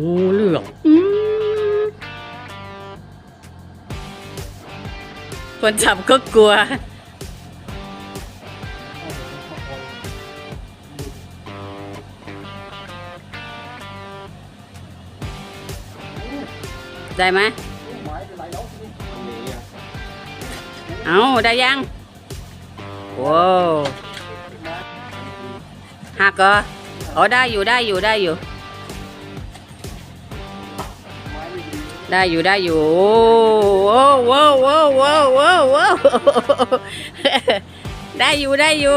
งูเหลือมอืมคนจับก็กลัว ได้ไหมเอาได้ยังว้วหักเหรออ๋อได้อยู่ได้อยู่ได้อยู่ ได้อยู่ได้อยู่โอ้โว้วโว้วโว้วโว้วโว้วได้อยู่ได้อยู่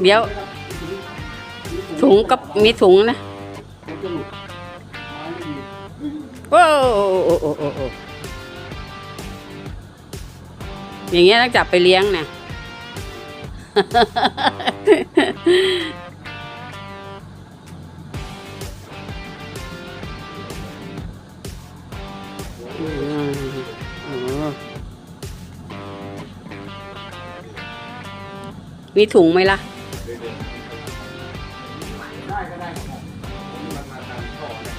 เบียเดี๋ยว ถุงกับมีถุงนะโอ้โอ้โอ้โอ้โอ้อย่างเงี้ยต้องจับไปเลี้ยงนะ มีถุงไหมล่ะ ได้ก็ได้ครับผมมันมาตามข้อเลย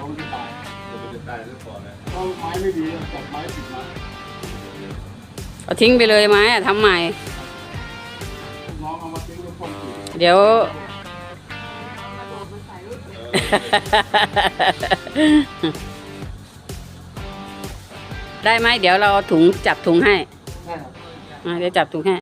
ผมจะตายผมจะตายแล้วพอแล้วเพราะไม้ไม่ดีจับไม้ติดมาเอาทิ้งไปเลยไหมอะทำใหม่ น้องเอามาทิ้งก็พ่นติดเดี๋ยว ได้ไหมเดี๋ยวเราเอาถุงจับถุงให้ได้ครับ อะเดี๋ยวจับถุงให้